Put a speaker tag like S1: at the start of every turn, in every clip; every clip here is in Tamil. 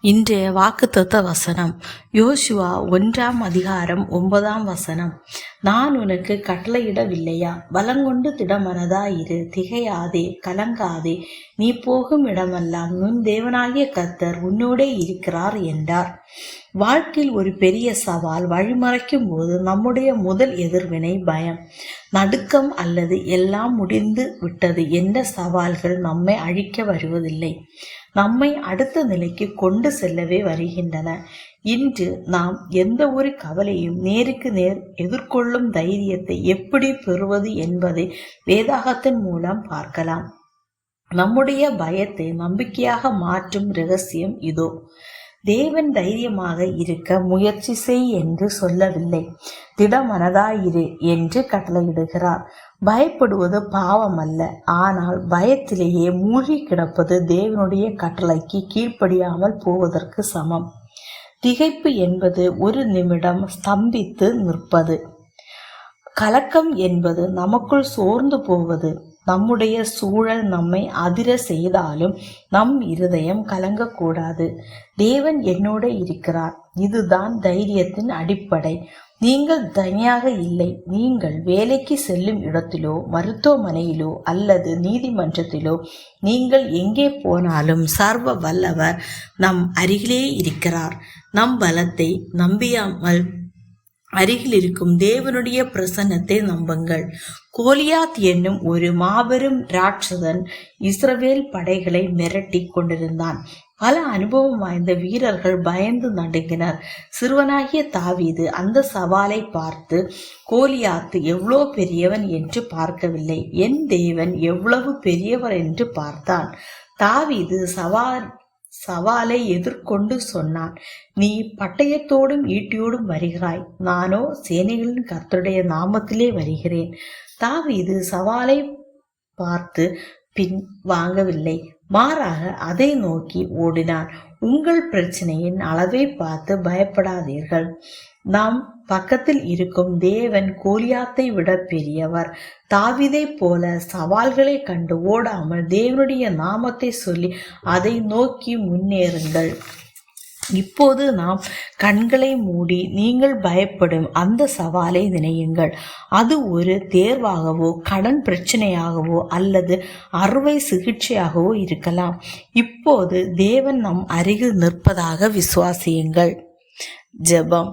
S1: இன்றைய வாக்குத்தத்த வசனம் யோசுவா ஒன்றாம் அதிகாரம் ஒன்பதாம் வசனம். நான் உனக்கு கட்டளையிடவில்லையா? பலங்கொண்டு திடமனதாயிரு திகையாதே கலங்காதே. நீ போகும் இடமெல்லாம் உன் தேவனாகிய கத்தர் உன்னோடே இருக்கிறார் என்றார். வாழ்க்கையில் ஒரு பெரிய சவால் வழிமறைக்கும் போது நம்முடைய முதல் எதிர்வினை பயம். நடுக்கம் அல்லது எல்லாம் முடிந்து விட்டது என்ற சவால்கள் நம்மை அழிக்க வருவதில்லை. நம்மை அடுத்த நிலைக்கு கொண்டு செல்லவே வருகின்றன. இன்று நாம் எந்த ஒரு கவலையும் நேருக்கு நேர் எதிர்கொள்ளும் தைரியத்தை எப்படி பெறுவது என்பதை வேதாகத்தின் மூலம் பார்க்கலாம். நம்முடைய பயத்தை நம்பிக்கையாக மாற்றும் ரகசியம் இதோ. தேவன் தைரியமாக இருக்க முயற்சி செய் என்று சொல்லவில்லை. திடமனதாயிரு என்று கட்டளையிடுகிறார். பயப்படுவது பாவம் அல்ல ஆனால் பயத்திலேயே மூழ்கி கிடப்பது தேவனுடைய கட்டளைக்கு கீழ்ப்படியாமல் போவதற்கு சமம். திகைப்பு என்பது ஒரு நிமிடம் ஸ்தம்பித்து நிற்பது. கலக்கம் என்பது நமக்குள் சோர்ந்து போவது. நம்முடைய சூழல் நம்மை அதிர செய்தாலும் நம் இருதயம் கலங்கக்கூடாது. தேவன் என்னோட இருக்கிறார். இதுதான் தைரியத்தின் அடிப்படை. நீங்கள் தனியாக இல்லை. நீங்கள் வேலைக்கு செல்லும் இடத்திலோ மருத்துவமனையிலோ அல்லது நீதிமன்றத்திலோ நீங்கள் எங்கே போனாலும் சர்வ வல்லவர் நம் அருகிலே இருக்கிறார். நம் பலத்தை நம்பியாமல் அருகில் இருக்கும் தேவனுடைய பிரசன்னத்தை நம்புங்கள். கோலியாத் என்னும் ஒரு மாபெரும் ராட்சதன் இஸ்ரவேல் படைகளை மிரட்டி கொண்டிருந்தான். பல அனுபவம் வாய்ந்த வீரர்கள் பயந்து நடுங்கினர். சிறுவனாகிய தாவீது அந்த சவாலை பார்த்து கோலியாத்து எவ்வளோ பெரியவன் என்று பார்க்கவில்லை. என் தேவன் எவ்வளவு பெரியவர் என்று பார்த்தான். தாவீது சவால் சவாலை எதிர்கொண்டு சொன்னான். நீ பட்டயத்தோடும் ஈட்டியோடும் வருகிறாய். நானோ சேனைகளின் கர்த்தருடைய நாமத்திலே வருகிறேன். தாவீது சவாலை பார்த்து பின் வாங்கவில்லை. மாறாக அதை நோக்கி ஓடினான். உங்கள் பிரச்சனையின் அளவை பார்த்து பயப்படாதீர்கள். நாம் பக்கத்தில் இருக்கும் தேவன் கோலியாத்தை விட பெரியவர். தாவிதை போல சவால்களை கண்டு ஓடாமல் தேவனுடைய நாமத்தை சொல்லி அதை நோக்கி முன்னேறுங்கள். இப்போது நாம் கண்களை மூடி நீங்கள் பயப்படும் அந்த சவாலை நினையுங்கள். அது ஒரு தேர்வாகவோ கடன் பிரச்சனையாகவோ அல்லது அறுவை சிகிச்சையாகவோ இருக்கலாம். இப்போது தேவன் நம் அருகில் நிற்பதாக விசுவாசியுங்கள். ஜெபம்.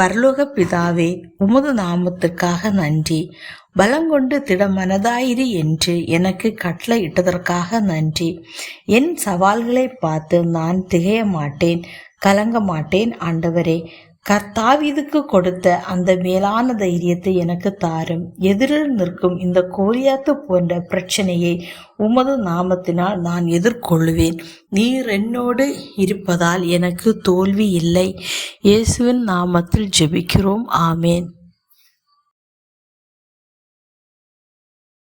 S1: பரலோக பிதாவே உமது நாமத்துக்காக நன்றி. பலங்கொண்டு திடமனதாயிரு என்று எனக்கு கட்டளை இட்டதற்காக நன்றி. என் சவால்களை பார்த்து நான் திகைய மாட்டேன் கலங்க மாட்டேன் ஆண்டவரே. கர்த்தாவிதுக்கு கொடுத்த அந்த மேலான தைரியத்தை எனக்கு தாரும். எதிரில் நிற்கும் இந்த கோலியாத்து போன்ற பிரச்சனையை உமது நாமத்தினால் நான் எதிர்கொள்வேன் நீர் என்னோடு இருப்பதால் எனக்கு தோல்வி இல்லை. இயேசுவின் நாமத்தில் ஜெபிக்கிறோம். ஆமேன்.